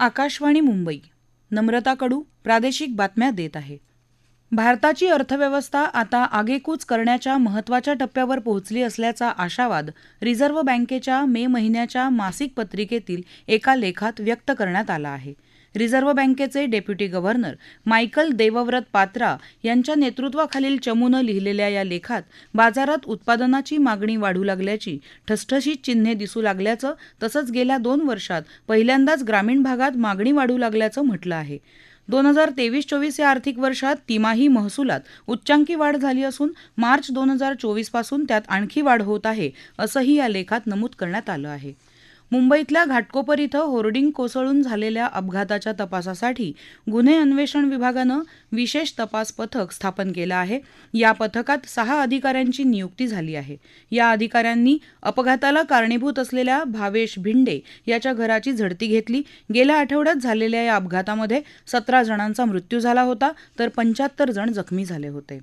आकाशवाणी मुंबई. नम्रता कडू प्रादेशिक बातम्या देत आहे. भारताची अर्थव्यवस्था आता आगेकूच करण्याच्या महत्त्वाच्या टप्प्यावर पोहोचली असल्याचा आशावाद रिझर्व्ह बँकेच्या मे महिन्याच्या मासिक पत्रिकेतील एका लेखात व्यक्त करण्यात आला आहे. रिझर्व्ह बँकेचे deputy governor Michael Debabrata Patra यांच्या नेतृत्वाखालील चमूनं लिहिलेल्या या लेखात बाजारात उत्पादनाची मागणी वाढू लागल्याची ठसठशीत चिन्हे दिसू लागल्याचं तसंच गेल्या दोन वर्षात पहिल्यांदाच ग्रामीण भागात मागणी वाढू लागल्याचं म्हटलं आहे. दोन हजार तेवीस चोवीस या आर्थिक वर्षात तिमाही महसुलात उच्चांकी वाढ झाली असून मार्च दोन हजार चोवीसपासून त्यात आणखी वाढ होत आहे असंही या लेखात नमूद करण्यात आलं आहे. मुंबईतल्या घाटकोपर इथं होर्डिंग कोसळून झालेल्या अपघाताच्या तपासासाठी गुन्हे अन्वेषण विभागानं विशेष तपास पथक स्थापन केलं आहे. या पथकात सहा अधिकाऱ्यांची नियुक्ती झाली आहे. या अधिकाऱ्यांनी अपघाताला कारणीभूत असलेल्या भावेश भिंडे याच्या घराची झडती घेतली. गेल्या आठवड्यात झालेल्या या अपघातामध्ये सतरा जणांचा मृत्यू झाला होता तर पंच्याहत्तर जण जखमी झाले होते.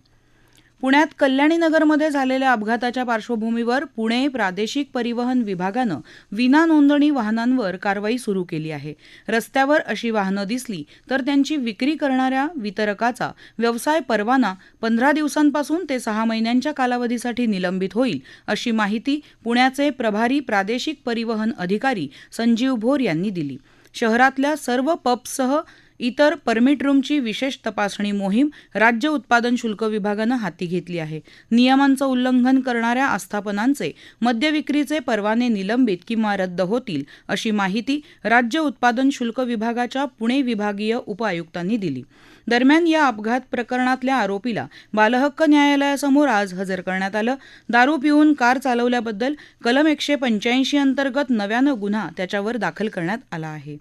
पुण्यात कल्याणी नगरमध्ये झालेल्या अपघाताच्या पार्श्वभूमीवर पुणे प्रादेशिक परिवहन विभागानं विना नोंदणी वाहनांवर कारवाई सुरू केली आहे. रस्त्यावर अशी वाहनं दिसली तर त्यांची विक्री करणाऱ्या वितरकाचा व्यवसाय परवाना पंधरा दिवसांपासून ते सहा महिन्यांच्या कालावधीसाठी निलंबित होईल अशी माहिती पुण्याचे प्रभारी प्रादेशिक परिवहन अधिकारी संजीव भोर यांनी दिली. शहरातल्या सर्व पबसह इतर परमिट रूमची विशेष तपासणी मोहीम राज्य उत्पादन शुल्क विभागानं हाती घेतली आहे. नियमांचं उल्लंघन करणाऱ्या आस्थापनांचे मद्यविक्रीचे परवाने निलंबित किंवा रद्द होतील अशी माहिती राज्य उत्पादन शुल्क विभागाच्या पुणे विभागीय उपायुक्तांनी दिली. दरम्यान या अपघात प्रकरणातल्या आरोपीला बालहक्क न्यायालयासमोर आज हजर करण्यात आलं. दारू पिऊन कार चालवल्याबद्दल कलम एकशे पंच्याऐंशी अंतर्गत नव्यानं गुन्हा त्याच्यावर दाखल करण्यात आला आहे.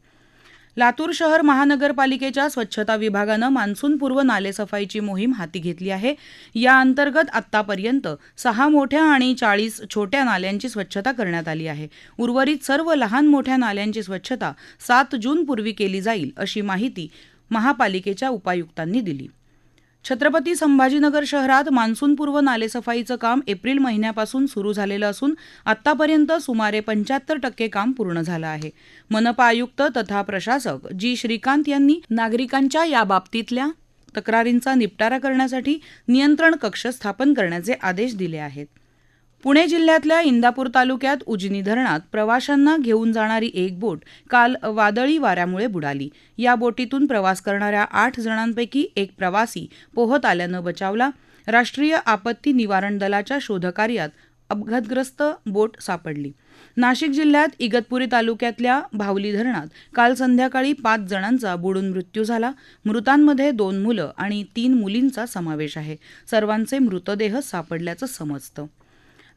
लातूर शहर महानगरपालिकेच्या स्वच्छता विभागानं मान्सूनपूर्व नालेसफाईची मोहीम हाती घेतली आहे. या अंतर्गत आत्तापर्यंत सहा मोठ्या आणि चाळीस छोट्या नाल्यांची स्वच्छता करण्यात आली आहे. उर्वरित सर्व लहान मोठ्या नाल्यांची स्वच्छता सात जूनपूर्वी केली जाईल अशी माहिती महापालिकेच्या उपायुक्तांनी दिली. छत्रपती संभाजीनगर शहरात मान्सूनपूर्व नालेसफाईचं काम एप्रिल महिन्यापासून सुरू झालेलं असून आतापर्यंत सुमारे पंच्याहत्तर टक्के काम पूर्ण झालं आहे. मनपा आयुक्त तथा प्रशासक जी. श्रीकांत यांनी नागरिकांच्या याबाबतीतल्या तक्रारींचा निपटारा करण्यासाठी नियंत्रण कक्ष स्थापन करण्याचे आदेश दिले आहेत. पुणे जिल्ह्यातल्या इंदापूर तालुक्यात उजनी धरणात प्रवाशांना घेऊन जाणारी एक बोट काल वादळी वाऱ्यामुळे बुडाली. या बोटीतून प्रवास करणाऱ्या आठ जणांपैकी एक प्रवासी पोहत आल्यानं बचावला. राष्ट्रीय आपत्ती निवारण दलाच्या शोधकार्यात अपघातग्रस्त बोट सापडली. नाशिक जिल्ह्यात इगतपुरी तालुक्यातल्या भावली धरणात काल संध्याकाळी पाच जणांचा बुडून मृत्यू झाला. मृतांमध्ये दोन मुलं आणि तीन मुलींचा समावेश आहे. सर्वांचे मृतदेह सापडल्याचं समजतं.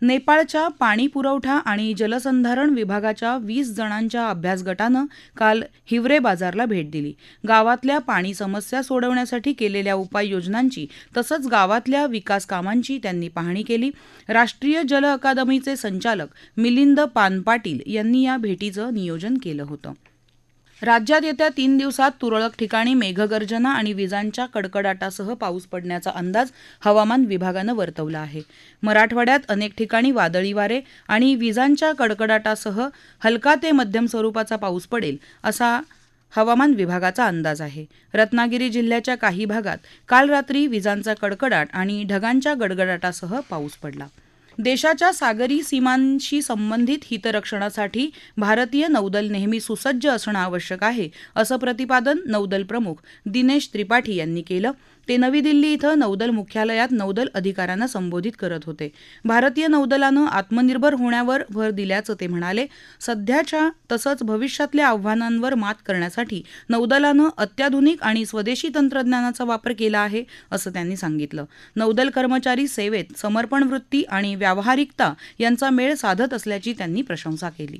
नेपाळच्या पाणी पुरवठा आणि जलसंधारण विभागाच्या वीस जणांच्या अभ्यास गटानं काल हिवरे बाजारला भेट दिली. गावातल्या पाणी समस्या सोडवण्यासाठी केलेल्या उपाययोजनांची तसंच गावातल्या विकास कामांची त्यांनी पाहणी केली. राष्ट्रीय जल अकादमीचे संचालक मिलिंद पानपाटील यांनी या भेटीचं नियोजन केलं होतं. राज्यात येत्या तीन दिवसात तुरळक ठिकाणी मेघगर्जना आणि विजांच्या कडकडाटासह पाऊस पडण्याचा अंदाज हवामान विभागानं वर्तवला आहे. मराठवाड्यात अनेक ठिकाणी वादळी वारे आणि विजांच्या कडकडाटासह हलका ते मध्यम स्वरूपाचा पाऊस पडेल असा हवामान विभागाचा अंदाज आहे. रत्नागिरी जिल्ह्याच्या काही भागात काल रात्री विजांचा कडकडाट आणि ढगांच्या गडगडाटासह पाऊस पडला. देशाच्या सागरी सीमांशी संबंधित हितरक्षणासाठी भारतीय नौदल नेहमी सुसज्ज असणं आवश्यक आहे असं प्रतिपादन नौदल प्रमुख दिनेश त्रिपाठी यांनी केलं. ते नवी दिल्ली इथं नौदल मुख्यालयात नौदल अधिकाऱ्यांना संबोधित करत होते. भारतीय नौदलानं आत्मनिर्भर होण्यावर भर दिल्याचं ते म्हणाले. सध्याच्या तसंच भविष्यातल्या आव्हानांवर मात करण्यासाठी नौदलानं अत्याधुनिक आणि स्वदेशी तंत्रज्ञानाचा वापर केला आहे असं त्यांनी सांगितलं. नौदल कर्मचारी सेवेत समर्पण वृत्ती आणि व्या व्यावहारिकता यांचा मेळ साधत असल्याची त्यांनी प्रशंसा केली.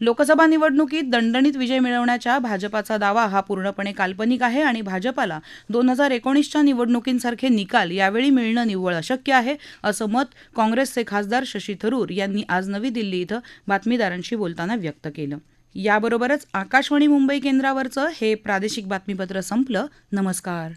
लोकसभा निवडणुकीत दणदणीत विजय मिळवण्याच्या भाजपाचा दावा हा पूर्णपणे काल्पनिक आहे आणि भाजपाला दोन हजार एकोणीसच्या निवडणुकींसारखे निकाल यावेळी मिळणं निव्वळ अशक्य आहे असं मत काँग्रेसचे खासदार शशी थरूर यांनी आज नवी दिल्ली इथं बातमीदारांशी बोलताना व्यक्त केलं. याबरोबरच आकाशवाणी मुंबई केंद्रावरचं हे प्रादेशिक बातमीपत्र संपलं. नमस्कार.